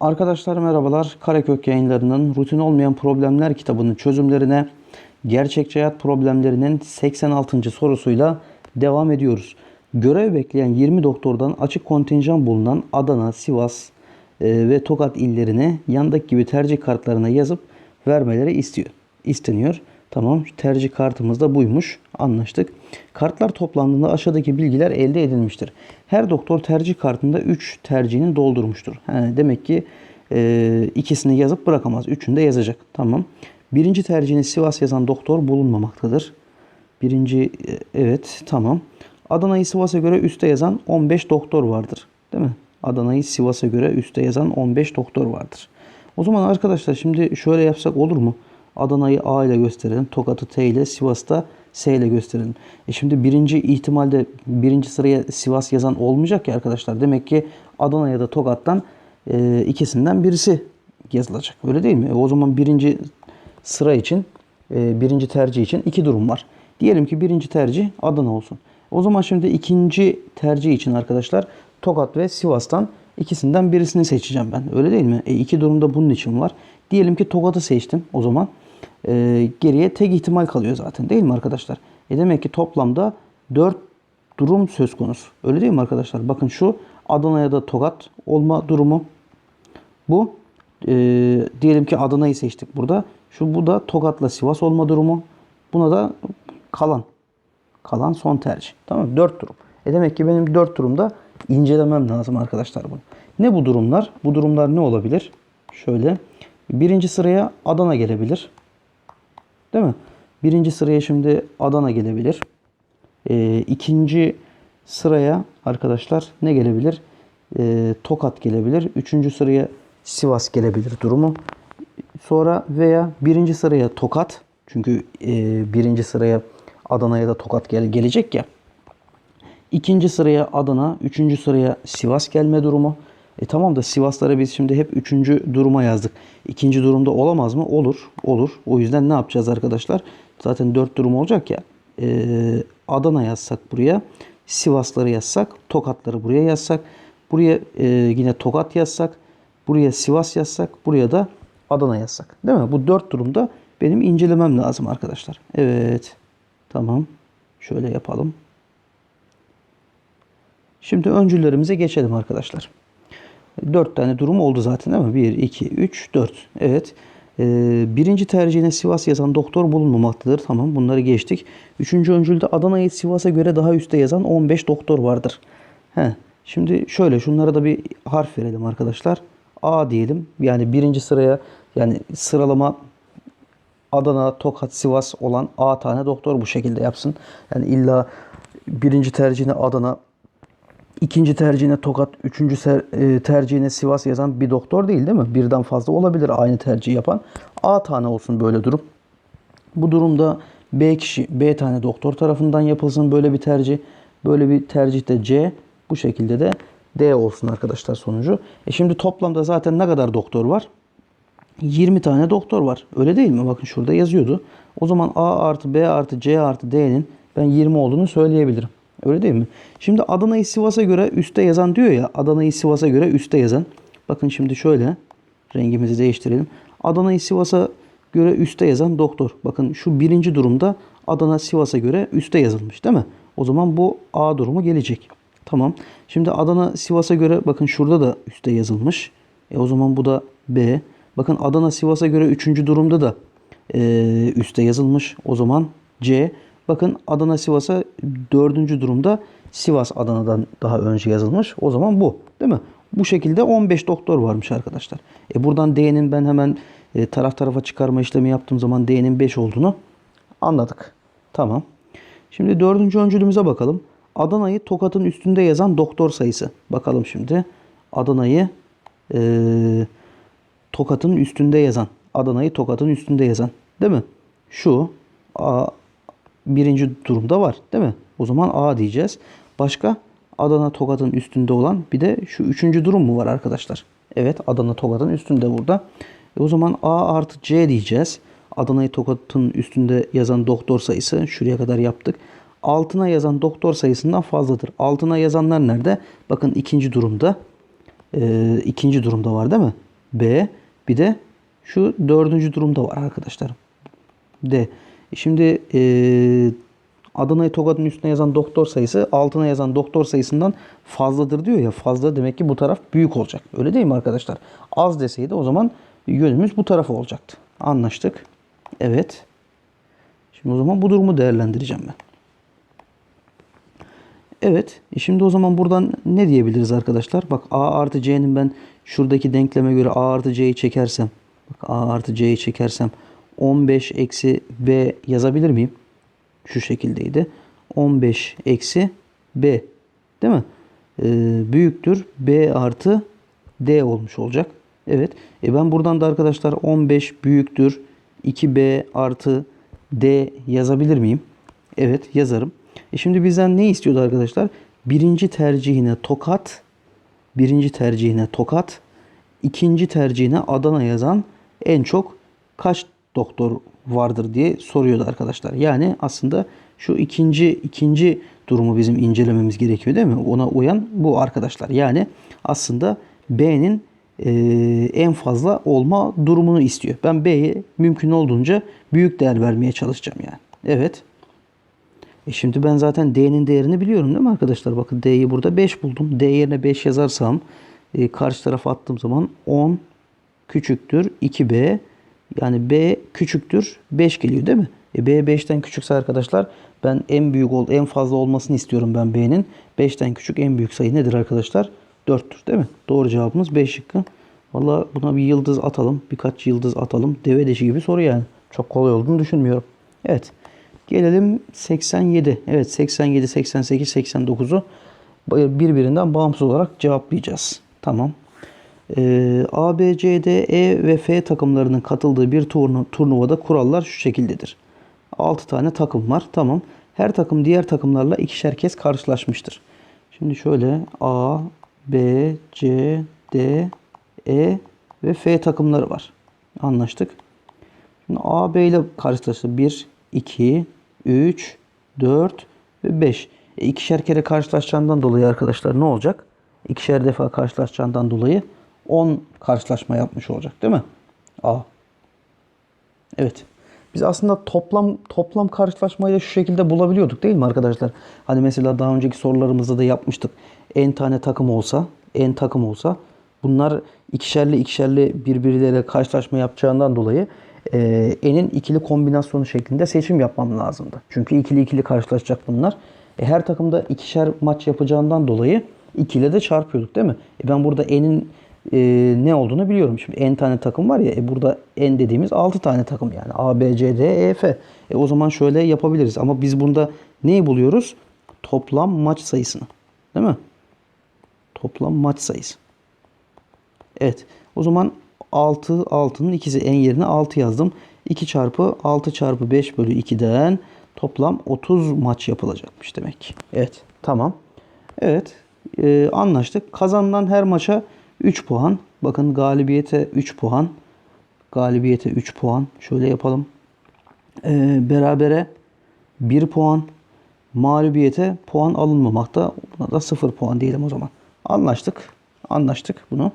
Arkadaşlar merhabalar. Karakök yayınlarının rutin olmayan problemler kitabının çözümlerine gerçekçi hayat problemlerinin 86. sorusuyla devam ediyoruz. Görev bekleyen 20 doktordan açık kontenjan bulunan Adana, Sivas e, ve Tokat illerine yandaki gibi tercih kartlarına yazıp vermeleri istiyor. isteniyor. Tamam tercih kartımız da buymuş. Anlaştık. Kartlar toplandığında aşağıdaki bilgiler elde edilmiştir. Her doktor tercih kartında 3 tercihini doldurmuştur. He, demek ki e, ikisini yazıp bırakamaz. Üçünü de yazacak. Tamam. Birinci tercihini Sivas yazan doktor bulunmamaktadır. Birinci e, evet tamam. Adana'yı Sivas'a göre üste yazan 15 doktor vardır. Değil mi? Adana'yı Sivas'a göre üste yazan 15 doktor vardır. O zaman arkadaşlar şimdi şöyle yapsak olur mu? Adana'yı A ile gösterelim. Tokat'ı T ile Sivas'ta S ile gösterelim. E şimdi birinci ihtimalde birinci sıraya Sivas yazan olmayacak ya arkadaşlar. Demek ki Adana ya da Tokat'tan e, ikisinden birisi yazılacak. Öyle değil mi? E, o zaman birinci sıra için, e, birinci tercih için iki durum var. Diyelim ki birinci tercih Adana olsun. O zaman şimdi ikinci tercih için arkadaşlar Tokat ve Sivas'tan ikisinden birisini seçeceğim ben. Öyle değil mi? E, iki durumda bunun için var. Diyelim ki Tokat'ı seçtim. O zaman e, geriye tek ihtimal kalıyor zaten değil mi arkadaşlar? E demek ki toplamda 4 durum söz konusu. Öyle değil mi arkadaşlar? Bakın şu Adana ya da Tokat olma durumu. Bu e, diyelim ki Adana'yı seçtik burada. Şu bu da Tokat'la Sivas olma durumu. Buna da kalan. Kalan son tercih. Tamam mı? 4 durum. E demek ki benim 4 durumda incelemem lazım arkadaşlar bunu. Ne bu durumlar? Bu durumlar ne olabilir? Şöyle. Birinci sıraya Adana gelebilir. Değil mi? Birinci sıraya şimdi Adana gelebilir. Ee, ikinci sıraya arkadaşlar ne gelebilir? Ee, Tokat gelebilir. Üçüncü sıraya Sivas gelebilir durumu. Sonra veya birinci sıraya Tokat. Çünkü e, birinci sıraya Adana ya da Tokat gel gelecek ya. İkinci sıraya Adana, üçüncü sıraya Sivas gelme durumu. E tamam da Sivaslara biz şimdi hep üçüncü duruma yazdık. İkinci durumda olamaz mı? Olur. Olur. O yüzden ne yapacağız arkadaşlar? Zaten dört durum olacak ya. E, Adana yazsak buraya. Sivasları yazsak. Tokatları buraya yazsak. Buraya e, yine Tokat yazsak. Buraya Sivas yazsak. Buraya da Adana yazsak. Değil mi? Bu dört durumda benim incelemem lazım arkadaşlar. Evet. Tamam. Şöyle yapalım. Şimdi öncüllerimize geçelim arkadaşlar. 4 tane durum oldu zaten değil mi? 1, 2, 3, 4. Evet. Ee, birinci tercihine Sivas yazan doktor bulunmamaktadır. Tamam bunları geçtik. Üçüncü öncülde Adana'yı Sivas'a göre daha üstte yazan 15 doktor vardır. He. Şimdi şöyle şunlara da bir harf verelim arkadaşlar. A diyelim. Yani birinci sıraya yani sıralama Adana, Tokat, Sivas olan A tane doktor bu şekilde yapsın. Yani illa birinci tercihine Adana, ikinci tercihine Tokat, üçüncü ser- e, tercihine Sivas yazan bir doktor değil değil mi? Birden fazla olabilir aynı tercih yapan. A tane olsun böyle durum. Bu durumda B kişi, B tane doktor tarafından yapılsın böyle bir tercih. Böyle bir tercih de C. Bu şekilde de D olsun arkadaşlar sonucu. E şimdi toplamda zaten ne kadar doktor var? 20 tane doktor var. Öyle değil mi? Bakın şurada yazıyordu. O zaman A artı B artı C artı D'nin ben 20 olduğunu söyleyebilirim. Öyle değil mi? Şimdi Adana'yı Sivas'a göre üste yazan diyor ya. Adana'yı Sivas'a göre üste yazan. Bakın şimdi şöyle. Rengimizi değiştirelim. Adana'yı Sivas'a göre üste yazan doktor. Bakın şu birinci durumda Adana Sivas'a göre üste yazılmış değil mi? O zaman bu A durumu gelecek. Tamam. Şimdi Adana Sivas'a göre bakın şurada da üste yazılmış. E o zaman bu da B. Bakın Adana Sivas'a göre üçüncü durumda da e, üste yazılmış. O zaman C. Bakın Adana Sivas'a dördüncü durumda Sivas Adana'dan daha önce yazılmış. O zaman bu. Değil mi? Bu şekilde 15 doktor varmış arkadaşlar. E buradan D'nin ben hemen e, taraf tarafa çıkarma işlemi yaptığım zaman D'nin 5 olduğunu anladık. Tamam. Şimdi dördüncü öncülümüze bakalım. Adana'yı Tokat'ın üstünde yazan doktor sayısı. Bakalım şimdi. Adana'yı e, Tokat'ın üstünde yazan. Adana'yı Tokat'ın üstünde yazan. Değil mi? Şu A birinci durumda var. Değil mi? O zaman A diyeceğiz. Başka? Adana Tokat'ın üstünde olan bir de şu üçüncü durum mu var arkadaşlar? Evet Adana Tokat'ın üstünde burada. E o zaman A artı C diyeceğiz. Adana'yı Tokat'ın üstünde yazan doktor sayısı şuraya kadar yaptık. Altına yazan doktor sayısından fazladır. Altına yazanlar nerede? Bakın ikinci durumda. Ee, ikinci durumda var değil mi? B. Bir de şu dördüncü durumda var arkadaşlar. D. Şimdi eee Adana'yı Tokat'ın üstüne yazan doktor sayısı altına yazan doktor sayısından fazladır diyor ya. Fazla demek ki bu taraf büyük olacak. Öyle değil mi arkadaşlar? Az deseydi o zaman yönümüz bu tarafa olacaktı. Anlaştık. Evet. Şimdi o zaman bu durumu değerlendireceğim ben. Evet. e Şimdi o zaman buradan ne diyebiliriz arkadaşlar? Bak A artı C'nin ben şuradaki denkleme göre A artı C'yi çekersem bak A artı C'yi çekersem 15 eksi B yazabilir miyim? Şu şekildeydi. 15 eksi B. Değil mi? Ee, büyüktür B artı D olmuş olacak. Evet. E ben buradan da arkadaşlar 15 büyüktür 2B artı D yazabilir miyim? Evet yazarım. E şimdi bizden ne istiyordu arkadaşlar? Birinci tercihine tokat, birinci tercihine tokat, ikinci tercihine Adana yazan en çok kaç doktor vardır diye soruyordu arkadaşlar. Yani aslında şu ikinci ikinci durumu bizim incelememiz gerekiyor değil mi? Ona uyan bu arkadaşlar. Yani aslında B'nin e, en fazla olma durumunu istiyor. Ben B'ye mümkün olduğunca büyük değer vermeye çalışacağım yani. Evet. E şimdi ben zaten D'nin değerini biliyorum değil mi arkadaşlar? Bakın D'yi burada 5 buldum. D yerine 5 yazarsam e, karşı tarafa attığım zaman 10 küçüktür 2B yani B küçüktür 5 geliyor değil mi? E, B 5'ten küçükse arkadaşlar ben en büyük ol en fazla olmasını istiyorum ben B'nin. 5'ten küçük en büyük sayı nedir arkadaşlar? 4'tür değil mi? Doğru cevabımız B şıkkı. Valla buna bir yıldız atalım. Birkaç yıldız atalım. Deve deşi gibi soru yani. Çok kolay olduğunu düşünmüyorum. Evet. Gelelim 87. Evet 87, 88, 89'u birbirinden bağımsız olarak cevaplayacağız. Tamam. Ee, A, B, C, D, E ve F takımlarının katıldığı bir turnu, turnuvada kurallar şu şekildedir. 6 tane takım var. Tamam. Her takım diğer takımlarla ikişer kez karşılaşmıştır. Şimdi şöyle A, B, C, D, E ve F takımları var. Anlaştık. Şimdi A, B ile karşılaştı. 1, 2, 3, 4 ve 5. E, ikişer kere karşılaşacağından dolayı arkadaşlar ne olacak? İkişer defa karşılaşacağından dolayı 10 karşılaşma yapmış olacak değil mi? A. Evet. Biz aslında toplam toplam karşılaşmayı da şu şekilde bulabiliyorduk değil mi arkadaşlar? Hani mesela daha önceki sorularımızda da yapmıştık. En tane takım olsa, en takım olsa bunlar ikişerli ikişerli birbirleriyle karşılaşma yapacağından dolayı e, enin ikili kombinasyonu şeklinde seçim yapmam lazımdı. Çünkü ikili ikili karşılaşacak bunlar. E, her takımda ikişer maç yapacağından dolayı ikili de çarpıyorduk değil mi? E, ben burada enin e, ne olduğunu biliyorum. Şimdi n tane takım var ya e, burada n dediğimiz 6 tane takım yani. A, B, C, D, E, F. E, o zaman şöyle yapabiliriz. Ama biz bunda neyi buluyoruz? Toplam maç sayısını. Değil mi? Toplam maç sayısı. Evet. O zaman 6, 6'nın ikisi en yerine 6 yazdım. 2 çarpı 6 çarpı 5 bölü 2'den toplam 30 maç yapılacakmış demek. Evet. Tamam. Evet. E, anlaştık. Kazanılan her maça 3 puan. Bakın galibiyete 3 puan. Galibiyete 3 puan. Şöyle yapalım. E, berabere 1 puan. Mağlubiyete puan alınmamakta. Buna da 0 puan diyelim o zaman. Anlaştık. Anlaştık bunu.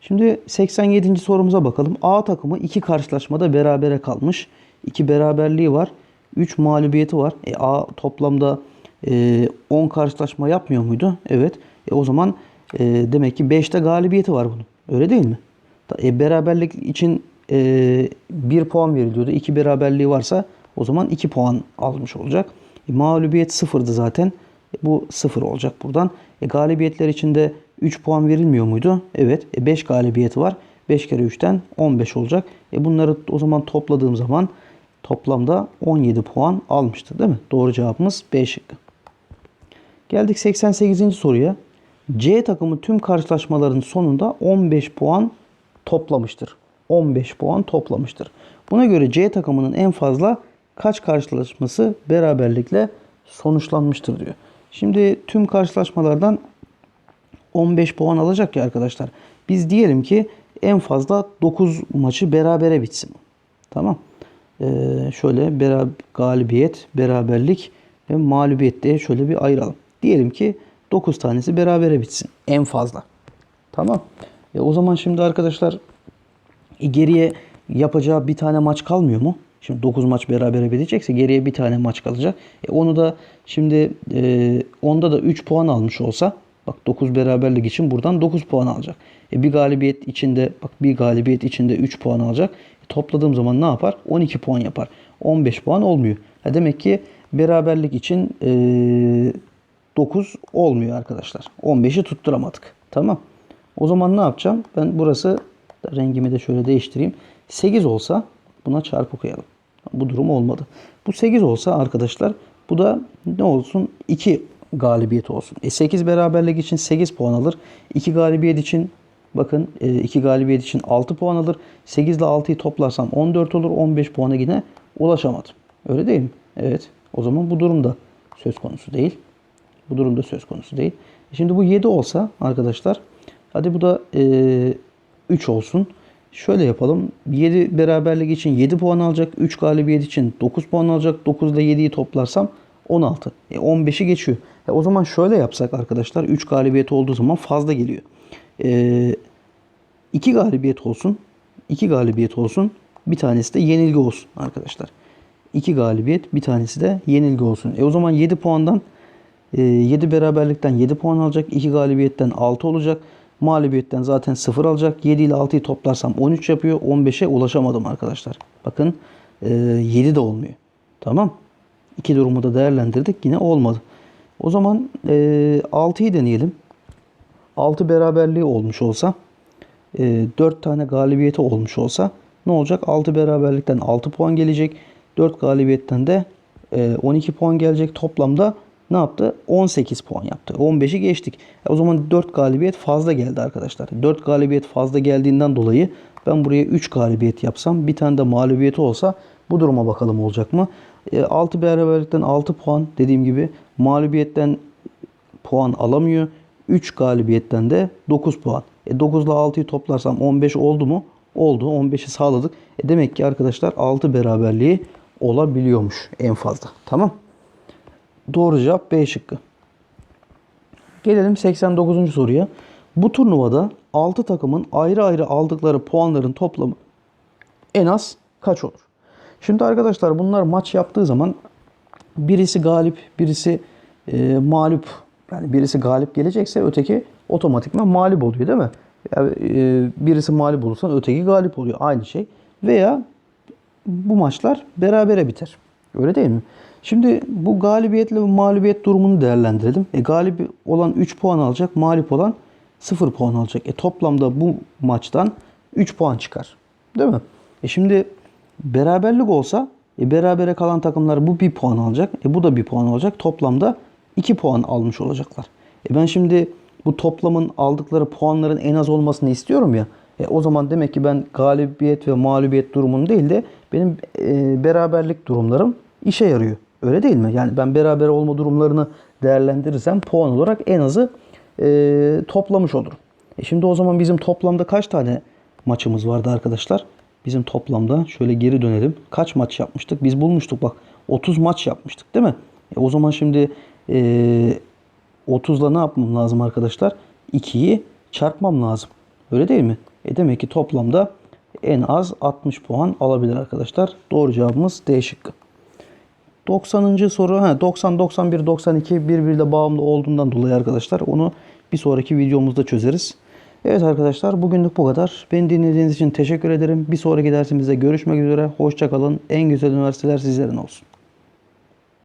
Şimdi 87. sorumuza bakalım. A takımı iki karşılaşmada berabere kalmış. 2 beraberliği var. 3 mağlubiyeti var. E, A toplamda e, 10 karşılaşma yapmıyor muydu? Evet. E, o zaman e, demek ki 5'te galibiyeti var bunun. Öyle değil mi? E, beraberlik için e, 1 puan veriliyordu. 2 beraberliği varsa o zaman 2 puan almış olacak. E, mağlubiyet sıfırdı zaten. E, bu sıfır olacak buradan. E, galibiyetler için de 3 puan verilmiyor muydu? Evet. E, 5 galibiyeti var. 5 kere 3'ten 15 olacak. E, bunları o zaman topladığım zaman toplamda 17 puan almıştır değil mi? Doğru cevabımız B şıkkı. Geldik 88. soruya. C takımı tüm karşılaşmaların sonunda 15 puan toplamıştır. 15 puan toplamıştır. Buna göre C takımının en fazla kaç karşılaşması beraberlikle sonuçlanmıştır diyor. Şimdi tüm karşılaşmalardan 15 puan alacak ya arkadaşlar. Biz diyelim ki en fazla 9 maçı berabere bitsin. Tamam. Ee, şöyle beraber, galibiyet, beraberlik ve mağlubiyet diye şöyle bir ayıralım. Diyelim ki 9 tanesi berabere bitsin. En fazla. Tamam. E, o zaman şimdi arkadaşlar e, geriye yapacağı bir tane maç kalmıyor mu? Şimdi 9 maç berabere bitecekse geriye bir tane maç kalacak. E onu da şimdi e, onda da 3 puan almış olsa bak 9 beraberlik için buradan 9 puan alacak. E bir galibiyet içinde bak bir galibiyet içinde 3 puan alacak. E topladığım zaman ne yapar? 12 puan yapar. 15 puan olmuyor. Ha demek ki beraberlik için e, 9 olmuyor arkadaşlar. 15'i tutturamadık. Tamam. O zaman ne yapacağım? Ben burası rengimi de şöyle değiştireyim. 8 olsa buna çarpı koyalım. Bu durum olmadı. Bu 8 olsa arkadaşlar bu da ne olsun? 2 galibiyet olsun. E 8 beraberlik için 8 puan alır. 2 galibiyet için bakın 2 galibiyet için 6 puan alır. 8 ile 6'yı toplarsam 14 olur. 15 puana yine ulaşamadım. Öyle değil mi? Evet. O zaman bu durumda söz konusu değil. Bu durumda söz konusu değil. E Şimdi bu 7 olsa arkadaşlar hadi bu da e, 3 olsun. Şöyle yapalım. 7 beraberlik için 7 puan alacak. 3 galibiyet için 9 puan alacak. 9 ile 7'yi toplarsam 16. E 15'i geçiyor. E o zaman şöyle yapsak arkadaşlar. 3 galibiyet olduğu zaman fazla geliyor. E, 2 galibiyet olsun. 2 galibiyet olsun. Bir tanesi de yenilgi olsun arkadaşlar. 2 galibiyet bir tanesi de yenilgi olsun. E o zaman 7 puandan 7 beraberlikten 7 puan alacak. 2 galibiyetten 6 olacak. Mağlubiyetten zaten 0 alacak. 7 ile 6'yı toplarsam 13 yapıyor. 15'e ulaşamadım arkadaşlar. Bakın 7 de olmuyor. Tamam. İki durumu da değerlendirdik. Yine olmadı. O zaman 6'yı deneyelim. 6 beraberliği olmuş olsa 4 tane galibiyeti olmuş olsa ne olacak? 6 beraberlikten 6 puan gelecek. 4 galibiyetten de 12 puan gelecek. Toplamda ne yaptı? 18 puan yaptı. 15'i geçtik. E, O zaman 4 galibiyet fazla geldi arkadaşlar. 4 galibiyet fazla geldiğinden dolayı ben buraya 3 galibiyet yapsam bir tane de mağlubiyeti olsa bu duruma bakalım olacak mı? 6 beraberlikten 6 puan dediğim gibi mağlubiyetten puan alamıyor. 3 galibiyetten de 9 puan. E 9 ile 6'yı toplarsam 15 oldu mu? Oldu. 15'i sağladık. E demek ki arkadaşlar 6 beraberliği olabiliyormuş en fazla. Tamam. Doğru cevap B şıkkı. Gelelim 89. soruya. Bu turnuvada 6 takımın ayrı ayrı aldıkları puanların toplamı en az kaç olur? Şimdi arkadaşlar bunlar maç yaptığı zaman birisi galip, birisi e, mağlup. Yani birisi galip gelecekse öteki otomatikman mağlup oluyor değil mi? Yani, e, birisi mağlup olursa öteki galip oluyor. Aynı şey. Veya bu maçlar berabere biter. Öyle değil mi? Şimdi bu galibiyetle ve mağlubiyet durumunu değerlendirelim. E, galip olan 3 puan alacak, mağlup olan 0 puan alacak. E, toplamda bu maçtan 3 puan çıkar. Değil mi? E şimdi beraberlik olsa e, berabere kalan takımlar bu 1 puan alacak. E, bu da 1 puan alacak. Toplamda 2 puan almış olacaklar. E, ben şimdi bu toplamın aldıkları puanların en az olmasını istiyorum ya. E, o zaman demek ki ben galibiyet ve mağlubiyet durumunu değil de benim e, beraberlik durumlarım işe yarıyor. Öyle değil mi? Yani ben beraber olma durumlarını değerlendirirsem puan olarak en azı e, toplamış olurum. E şimdi o zaman bizim toplamda kaç tane maçımız vardı arkadaşlar? Bizim toplamda şöyle geri dönelim. Kaç maç yapmıştık? Biz bulmuştuk bak. 30 maç yapmıştık değil mi? E o zaman şimdi e, 30'la ne yapmam lazım arkadaşlar? 2'yi çarpmam lazım. Öyle değil mi? E demek ki toplamda en az 60 puan alabilir arkadaşlar. Doğru cevabımız D şıkkı. 90. soru ha 90 91 92 birbiriyle bağımlı olduğundan dolayı arkadaşlar onu bir sonraki videomuzda çözeriz. Evet arkadaşlar bugünlük bu kadar. Beni dinlediğiniz için teşekkür ederim. Bir sonraki dersimizde görüşmek üzere. Hoşçakalın. En güzel üniversiteler sizlerin olsun.